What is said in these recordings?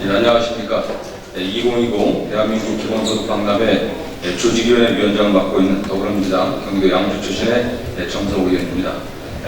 예, 안녕하십니까. 예, 2020 대한민국 기본소득 박람회 예, 조직위원회 위원장을 맡고 있는 더불어민주당 경기도 양주 출신의 예, 정성우 의원입니다.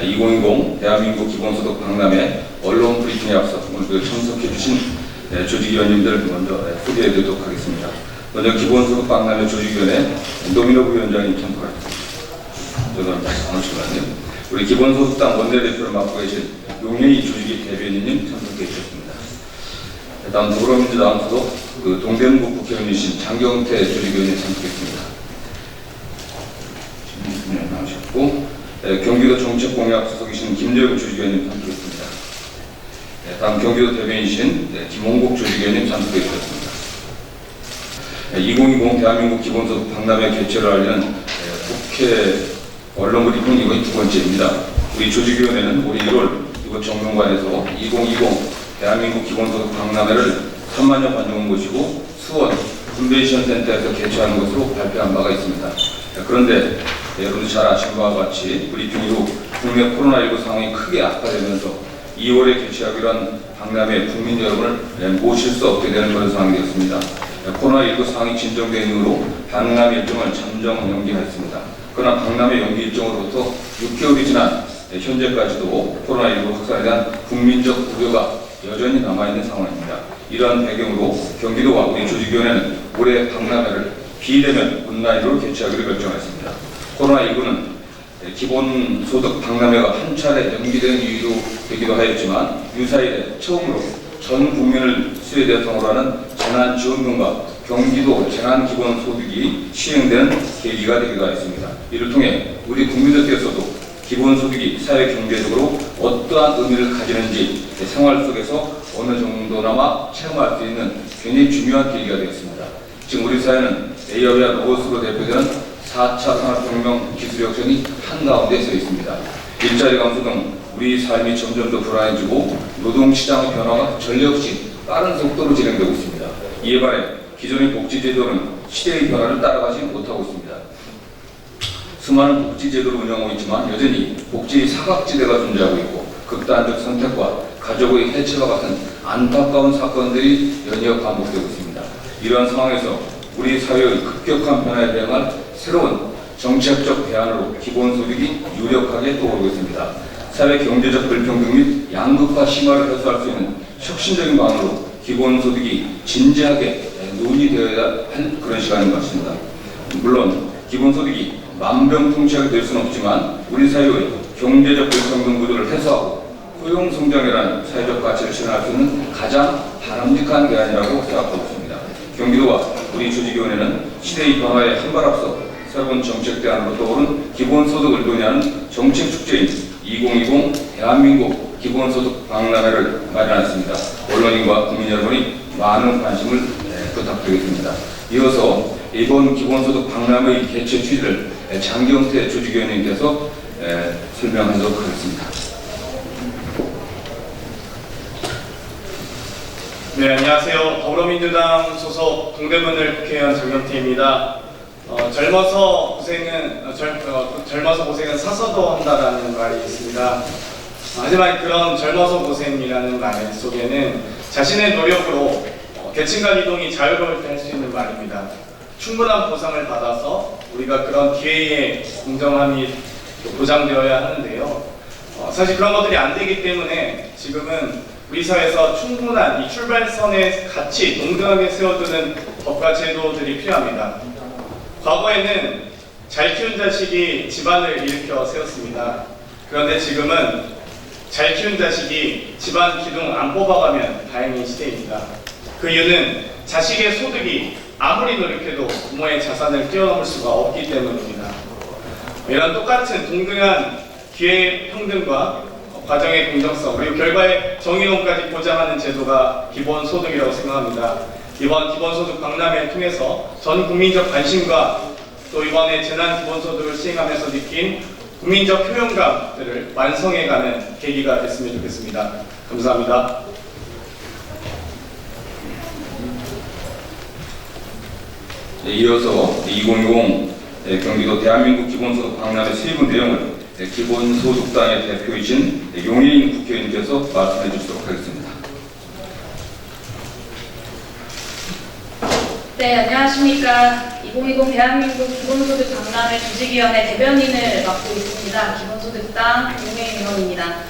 예, 2020 대한민국 기본소득 박람회 언론 브리핑에 앞서 오늘 그 참석해 주신 예, 조직위원님들 먼저 예, 소개해 드리도록 하겠습니다. 먼저 기본소득 박람회 조직위원회 노민호 부위원장님 참석하셨습니다. 죄송합니다. 잠시만요. 우리 기본소득당 원내대표를 맡고 계신 용현이 조직위 대변인님 참석해 주셨습니다. 다음 더불어민주당 소속 그 동대문구 국회의원이신 장경태 조직위원이 참석했습니다. 네, 나오셨고 네, 경기도 정책공약 소속이신 김재우 조직위원님 참석했습니다. 네, 다음 경기도 대변이신 네, 김홍국 조직위원님 참석해 주셨습니다. 네, 2020 대한민국 기본소득 박람회 개최를 알리는 네, 국회 언론 브리핑 이번이 두 번째입니다. 우리 조직위원회는 올해 1월 이곳 정명관에서 2020 대한민국 기본소득 박람회를 3만여 관중한 곳이고 수원 컨벤션 센터에서 개최하는 것으로 발표한 바가 있습니다. 네, 그런데 네, 여러분도 잘 아시는 바와 같이 브리핑 이후 국내 코로나19 상황이 크게 악화되면서 2월에 개최하기로 한 박람회 국민 여러분을 네, 모실 수 없게 되는 그런 상황이 되었습니다. 네, 코로나19 상황이 진정된 이후로 박람회 일정을 잠정 연기하였습니다. 그러나 박람회 연기 일정으로부터 6개월이 지난 네, 현재까지도 코로나19 확산에 대한 국민적 우려가 여전히 남아있는 상황입니다. 이러한 배경으로 경기도와 우리 조직위원회는 올해 박람회를 비대면 온라인으로 개최하기로 결정했습니다. 코로나19는 기본소득 박람회가 한 차례 연기된 이유로 되기도 하였지만 유사일에 처음으로 전 국민을 대상으로 하는 재난지원금과 경기도 재난기본소득이 시행되는 계기가 되기도 하였습니다. 이를 통해 우리 국민들께서도 기본 소득이 사회 경제적으로 어떠한 의미를 가지는지 생활 속에서 어느 정도나마 체험할 수 있는 굉장히 중요한 계기가 되었습니다. 지금 우리 사회는 A협이와 로봇으로 대표되는 4차 산업혁명 기술 혁신이 한가운데 서 있습니다. 일자리 감소 등 우리 삶이 점점 더 불안해지고 노동시장의 변화가 없이 빠른 속도로 진행되고 있습니다. 이에 반해 기존의 복지제도는 시대의 변화를 따라가지 못하고 있습니다. 수많은 복지제도를 운영하고 있지만 여전히 복지 사각지대가 존재하고 있고 극단적 선택과 가족의 해체와 같은 안타까운 사건들이 연이어 반복되고 있습니다. 이러한 상황에서 우리 사회의 급격한 변화에 대응한 새로운 정책적 대안으로 기본소득이 유력하게 떠오르고 있습니다. 사회 경제적 불평등 및 양극화 심화를 해소할 수 있는 혁신적인 방안으로 기본소득이 진지하게 논의되어야 할 그런 시간인 것 같습니다. 물론 기본소득이 만병통치하게 될 수는 없지만 우리 사회의 경제적 불평등 구조를 해소하고 고용 성장이라는 사회적 가치를 실현할 수 있는 가장 바람직한 대안이라고 생각하고 있습니다. 경기도와 우리 조직위원회는 시대의 변화에 한발 앞서 새로운 정책 대안으로 떠오른 기본소득을 논의하는 정책 축제인 2020 대한민국 기본소득 박람회를 마련했습니다. 언론인과 국민 여러분이 많은 관심을 네, 부탁드리겠습니다. 이어서 이번 기본소득 박람회 개최 취지를 장경태 조직위원님께서 에, 설명하도록 하겠습니다. 네, 안녕하세요. 더불어민주당 소속 동대문을 국회의원 장경태입니다. 어, 젊어서 고생은 어, 젊, 어, 젊어서 고생은 사서도 한다라는 말이 있습니다. 어, 하지만 그런 젊어서 고생이라는 말 속에는 자신의 노력으로 어, 계층간 이동이 자유롭게 할 수 있는 말입니다. 충분한 보상을 받아서 우리가 그런 기회의 공정함이 보장되어야 하는데요. 어, 사실 그런 것들이 안 되기 때문에 지금은 우리 사회에서 충분한 이 출발선에 같이 동등하게 세워두는 법과 제도들이 필요합니다. 과거에는 잘 키운 자식이 집안을 일으켜 세웠습니다. 그런데 지금은 잘 키운 자식이 집안 기둥 안 뽑아가면 다행인 시대입니다. 그 이유는 자식의 소득이 아무리 노력해도 부모의 자산을 뛰어넘을 수가 없기 때문입니다. 이런 똑같은 동등한 기회 평등과 과정의 공정성 그리고 결과의 정의로움까지 보장하는 제도가 기본소득이라고 생각합니다. 이번 기본소득 박람회를 통해서 전 국민적 관심과 또 이번에 재난 기본소득을 시행하면서 느낀 국민적 효용감들을 완성해가는 계기가 됐으면 좋겠습니다. 감사합니다. 이어서 2020 네, 경기도 대한민국 기본소득 박람회 세부 내용을 네, 기본소득당의 대표이신 네, 용혜인 국회의원님께서 말씀해 주시도록 하겠습니다. 네, 안녕하십니까. 2020 대한민국 기본소득 박람회 조직위원회 대변인을 맡고 있습니다. 기본소득당 윤혜인 의원입니다.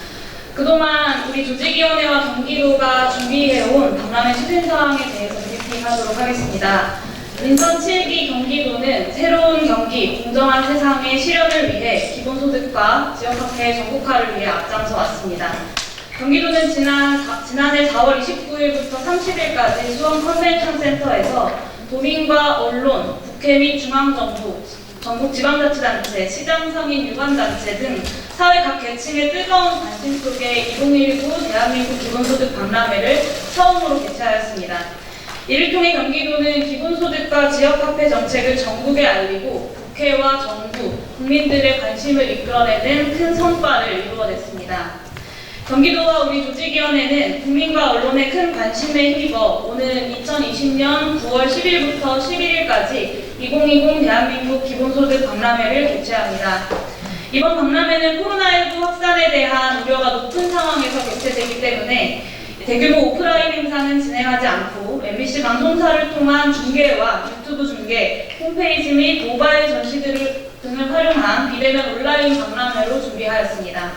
그동안 우리 조직위원회와 경기도가 준비해온 박람회 추진 사항에 대해서 브리핑하도록 하겠습니다. 민선 7기 경기도는 새로운 경기, 공정한 세상의 실현을 위해 기본소득과 지역화폐 전국화를 위해 앞장서 왔습니다. 경기도는 지난, 사- 지난해 4월 29일부터 30일까지 수원 컨벤션 센터에서 도민과 언론, 국회 및 중앙정부, 전국 지방자치단체, 시장 성인 유관단체 등 사회 각 계층의 뜨거운 관심 속에 2019 대한민국 기본소득 박람회를 처음으로 개최하였습니다. 이를 통해 경기도는 기본소득과 지역화폐 정책을 전국에 알리고 국회와 정부, 국민들의 관심을 이끌어내는 큰 성과를 이루어냈습니다. 경기도와 우리 조직위원회는 국민과 언론의 큰 관심에 힘입어 오는 2020년 9월 10일부터 11일까지 2020 대한민국 기본소득 박람회를 개최합니다. 이번 박람회는 코로나19 확산에 대한 우려가 높은 상황에서 개최되기 때문에 대규모 오프라인 행사는 진행하지 않고 MBC 방송사를 통한 중계와 유튜브 중계, 홈페이지 및 모바일 전시들을 등을 활용한 비대면 온라인 박람회로 준비하였습니다.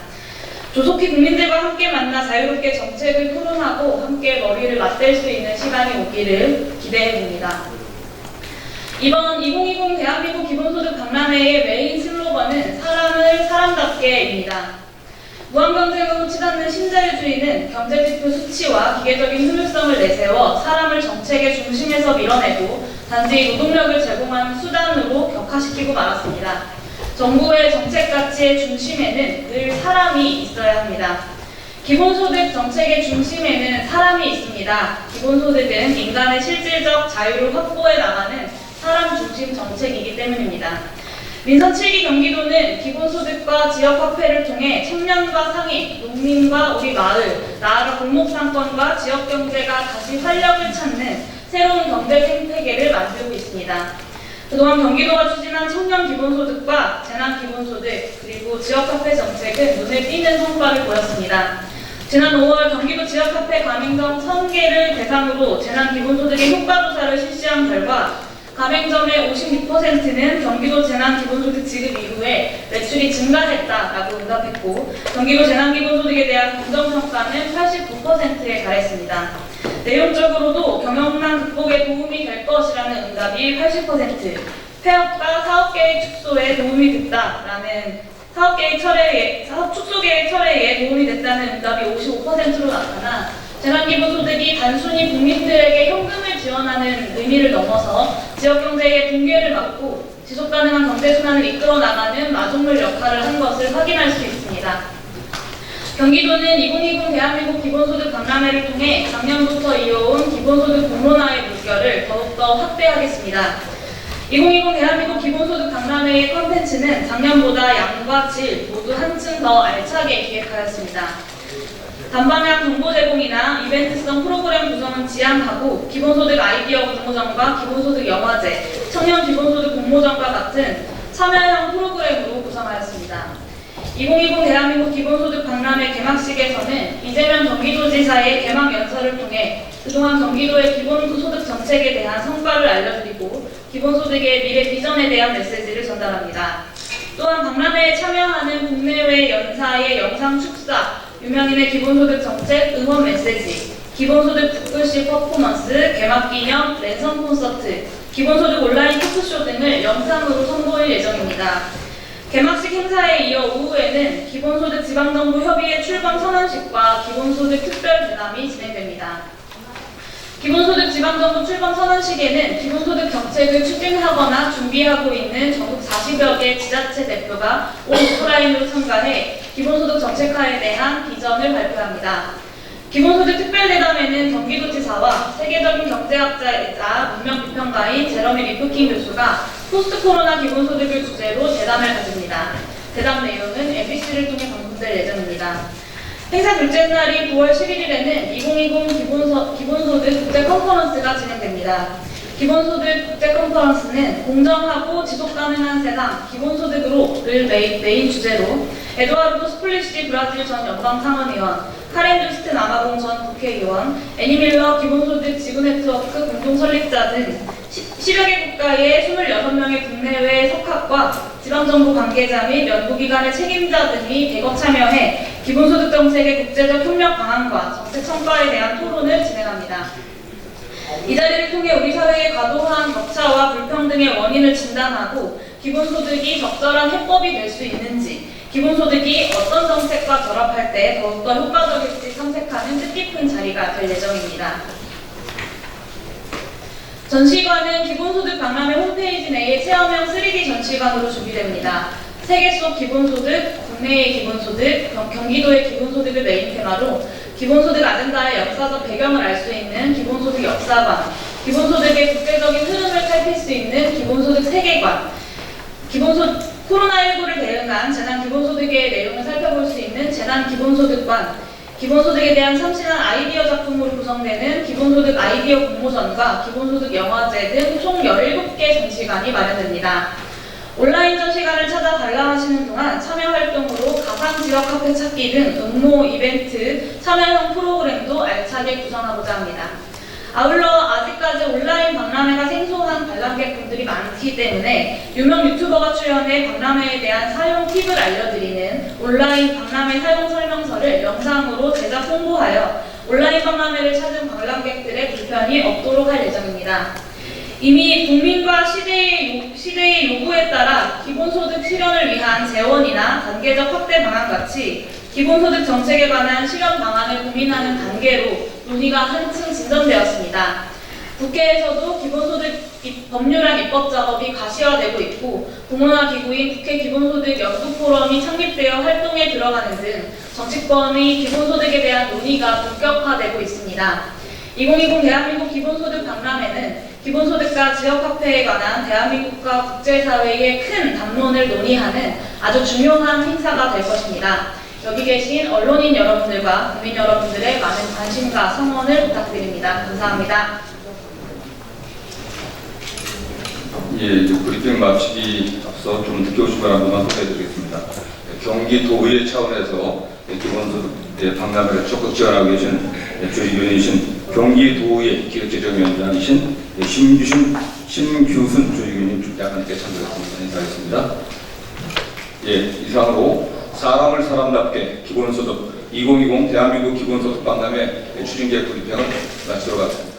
조속히 국민들과 함께 만나 자유롭게 정책을 토론하고 함께 머리를 맞댈 수 있는 시간이 오기를 기대해 봅니다. 이번 2020 대한민국 기본소득 박람회의 메인 슬로건은 사람을 사람답게입니다. 무한경쟁으로 치닫는 신자유주의는 경제지표 수치와 기계적인 효율성을 내세워 사람을 정책의 중심에서 밀어내고 단지 노동력을 제공하는 수단으로 격화시키고 말았습니다. 정부의 정책 가치의 중심에는 늘 사람이 있어야 합니다. 기본소득 정책의 중심에는 사람이 있습니다. 기본소득은 인간의 실질적 자유를 확보해 나가는 사람 중심 정책이기 때문입니다. 민선 7기 경기도는 기본소득과 지역화폐를 통해 청년과 상인, 농민과 우리 마을, 나아가 골목상권과 지역경제가 다시 활력을 찾는 새로운 경제 생태계를 만들고 있습니다. 그동안 경기도가 추진한 청년 기본소득과 재난 기본소득 그리고 지역화폐 정책은 눈에 띄는 성과를 보였습니다. 지난 5월 경기도 지역화폐 가맹점 1000개를 대상으로 재난 기본소득의 효과조사를 실시한 결과 가맹점의 56%는 경기도 재난기본소득 지급 이후에 매출이 증가했다라고 응답했고 경기도 재난기본소득에 대한 긍정평가는 89%에 달했습니다. 내용적으로도 경영난 극복에 도움이 될 것이라는 응답이 80%, 폐업과 사업계획 축소에 도움이 됐다라는 사업계획 철회에, 사업 축소계획 철회에 도움이 됐다는 응답이 55%로 나타나 재난기본소득이 단순히 국민들에게 현금을 지원하는 의미를 넘어서 지역경제의 붕괴를 막고 지속가능한 경제순환을 이끌어 나가는 마중물 역할을 한 것을 확인할 수 있습니다. 경기도는 2020 대한민국 기본소득 박람회를 통해 작년부터 이어온 기본소득 공론화의 물결을 더욱더 확대하겠습니다. 2020 대한민국 기본소득 박람회의 컨텐츠는 작년보다 양과 질 모두 한층 더 알차게 기획하였습니다. 단방향 정보 제공이나 지양하고 기본소득 아이디어 공모전과 기본소득 영화제, 청년 기본소득 공모전과 같은 참여형 프로그램으로 구성하였습니다. 2020 대한민국 기본소득 박람회 개막식에서는 이재명 경기도지사의 개막 연설을 통해 그동안 경기도의 기본소득 정책에 대한 성과를 알려드리고 기본소득의 미래 비전에 대한 메시지를 전달합니다. 또한 박람회에 참여하는 국내외 연사의 영상 축사, 유명인의 기본소득 정책 응원 메시지, 기본소득 북글씨 퍼포먼스, 개막기념 랜선 콘서트, 기본소득 온라인 토크쇼 등을 영상으로 선보일 예정입니다. 개막식 행사에 이어 오후에는 기본소득 지방정부 협의회 출범 선언식과 기본소득 특별 대담이 진행됩니다. 기본소득 지방정부 출범 선언식에는 기본소득 정책을 추진하거나 준비하고 있는 전국 40여 개 지자체 대표가 오프라인으로 참가해 기본소득 정책화에 대한 비전을 발표합니다. 기본소득 특별대담에는 경기도지사와 세계적인 경제학자이자 문명 비평가인 제러미 리프킨 교수가 포스트 코로나 기본소득을 주제로 대담을 가집니다. 대담 내용은 MBC를 통해 방송될 예정입니다. 행사 둘째 날인 9월 11일에는 2020 기본소, 기본소득 국제 컨퍼런스가 진행됩니다. 기본소득 국제 컨퍼런스는 공정하고 지속가능한 세상 기본소득으로를 메인, 메인 주제로 에드와르도 스플리시 브라질 전 연방 상원의원, 카렌 주스트 나마봉 전 국회의원, 애니밀러 기본소득 지구 네트워크 공동 설립자 등 10여 개 국가의 26명의 국내외 석학과 지방정부 관계자 및 연구기관의 책임자 등이 대거 참여해 기본소득 정책의 국제적 협력 방안과 정책 성과에 대한 토론을 진행합니다. 이 자리를 통해 우리 사회의 과도한 격차와 불평등의 원인을 진단하고 기본소득이 적절한 해법이 될 수 있는지, 기본소득이 어떤 정책과 결합할 때 더욱더 효과적일지 탐색하는 뜻깊은 자리가 될 예정입니다. 전시관은 기본소득 박람회 홈페이지 내에 체험형 3D 전시관으로 준비됩니다. 세계 속 기본소득, 국내의 기본소득, 경- 경기도의 기본소득을 메인 테마로 기본소득 아젠다의 역사적 배경을 알 수 있는 기본소득 역사관, 기본소득의 국제적인 흐름을 살필 수 있는 기본소득 세계관, 기본소 코로나19를 대응한 재난 기본소득의 내용을 살펴볼 수 있는 재난 기본소득관, 기본소득에 대한 참신한 아이디어 작품으로 구성되는 기본소득 아이디어 공모전과 기본소득 영화제 등 총 17개 전시관이 마련됩니다. 온라인 전시관을 찾아 관람하시는 동안 참여 활동으로 가상 지역 카페 찾기 등 응모 이벤트, 참여형 프로그램도 알차게 구성하고자 합니다. 아울러 아직까지 온라인 박람회가 생소한 관람객분들이 많기 때문에 유명 유튜버가 출연해 박람회에 대한 사용 팁을 알려드리는 온라인 박람회 사용 설명서를 영상으로 제작 홍보하여 온라인 박람회를 찾은 관람객들의 불편이 없도록 할 예정입니다. 이미 국민과 시대의, 요, 시대의 요구에 따라 기본소득 실현을 위한 재원이나 단계적 확대 방안 같이 기본소득 정책에 관한 실현 방안을 고민하는 단계로 논의가 한층 진전되었습니다. 국회에서도 기본소득 입- 법률안 입법 작업이 가시화되고 있고 공론화 기구인 국회 기본소득 연구 포럼이 창립되어 활동에 들어가는 등 정치권의 기본소득에 대한 논의가 본격화되고 있습니다. 2020 대한민국 기본소득 박람회는 기본소득과 지역화폐에 관한 대한민국과 국제사회의 큰 담론을 논의하는 아주 중요한 행사가 될 것입니다. 여기 계신 언론인 여러분들과 국민 여러분들의 많은 관심과 성원을 부탁드립니다. 감사합니다. 예, 브리핑 마치기 앞서 좀 늦게 오신 걸한 번만 소개해드리겠습니다. 예, 경기도의회 차원에서 예, 기본소득 예, 박람회를 적극 지원하고 계신 예, 조직위원이신 경기도의회 기획재정위원장이신 예, 심규순 조직위원님 좀 약간 늦게 참석했습니다. 인사하겠습니다. 예, 이상으로 사람을 사람답게 기본소득 2020 대한민국 기본소득 박람회 추진계 브리핑을 마치도록 하겠습니다.